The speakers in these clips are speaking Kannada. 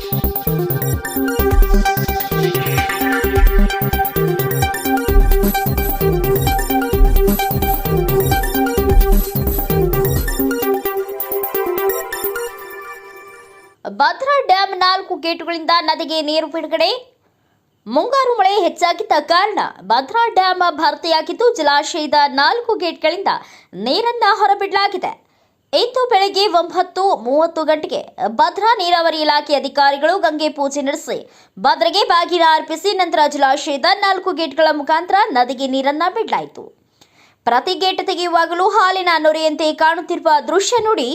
ಭದ್ರಾ ಡ್ಯಾಮ್ ನಾಲ್ಕು ಗೇಟುಗಳಿಂದ ನದಿಗೆ ನೀರು ಬಿಡುಗಡೆ. ಮುಂಗಾರು ಮಳೆ ಹೆಚ್ಚಾಗಿದ್ದ ಕಾರಣ ಭದ್ರಾ ಡ್ಯಾಂ ಭರ್ತಿಯಾಗಿದ್ದು ಜಲಾಶಯದ ನಾಲ್ಕು ಗೇಟ್ಗಳಿಂದ ನೀರನ್ನ ಹೊರಬಿಡಲಾಗಿದೆ. ಇಂದು ಬೆಳಗ್ಗೆ ಒಂಬತ್ತು ಮೂವತ್ತು ಗಂಟೆಗೆ ಭದ್ರಾ ನೀರಾವರಿ ಇಲಾಖೆ ಅಧಿಕಾರಿಗಳು ಗಂಗೆ ಪೂಜೆ ನಡೆಸಿ, ಭದ್ರಗೆ ಬಾಗಿನ ಅರ್ಪಿಸಿ ನಂತರ ಜಲಾಶಯದ ನಾಲ್ಕು ಗೇಟ್ಗಳ ಮುಖಾಂತರ ನದಿಗೆ ನೀರನ್ನ ಬಿಡಲಾಯಿತು. ಪ್ರತಿ ಗೇಟ್ ತೆಗೆಯುವಾಗಲೂ ಹಾಲಿನ ನೊರೆಯಂತೆ ಕಾಣುತ್ತಿರುವ ದೃಶ್ಯ ನೋಡಿ,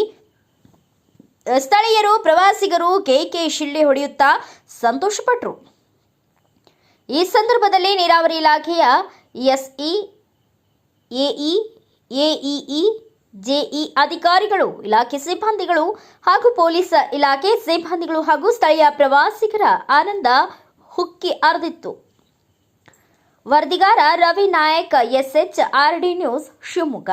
ಸ್ಥಳೀಯರು, ಪ್ರವಾಸಿಗರು ಕೆಕೆ ಶಿಳ್ಳೆ ಹೊಡೆಯುತ್ತಾ ಸಂತೋಷಪಟ್ಟರು ಈ ಸಂದರ್ಭದಲ್ಲಿ ನೀರಾವರಿ ಇಲಾಖೆಯ ಎಸ್ಇ ಎಇ ಎಇಇ ಜೆಇ ಅಧಿಕಾರಿಗಳು ಇಲಾಖೆ ಸಿಬ್ಬಂದಿಗಳು ಹಾಗೂ ಪೊಲೀಸ್ ಇಲಾಖೆ ಸಿಬ್ಬಂದಿಗಳು ಹಾಗೂ ಸ್ಥಳೀಯ ಪ್ರವಾಸಿಗರ ಆನಂದ ಹುಕ್ಕಿ ಅರ್ದಿತ್ತು ವರದಿಗಾರ Ravi Nayak SH RD news Shivamogga.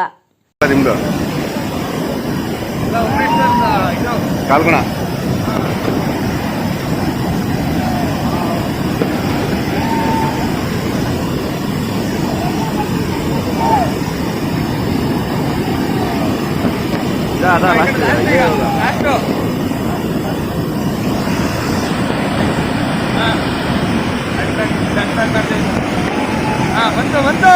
ಅದ ಬಂತು ಬಂತು.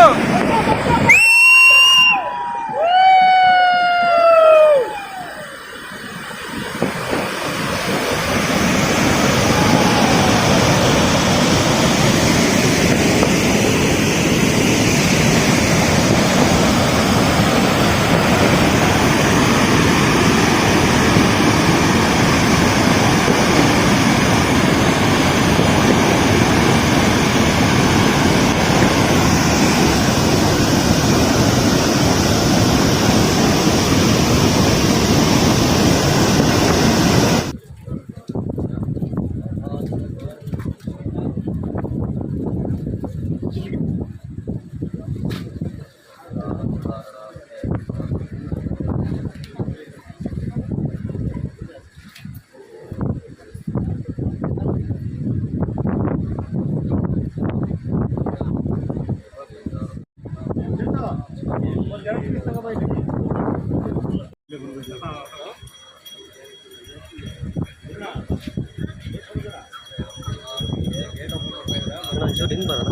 cho đến bờ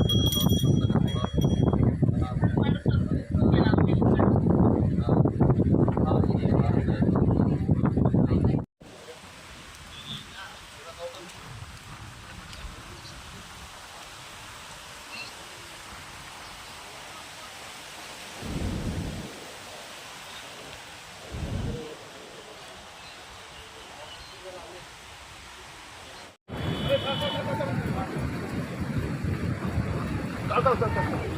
あったあたった。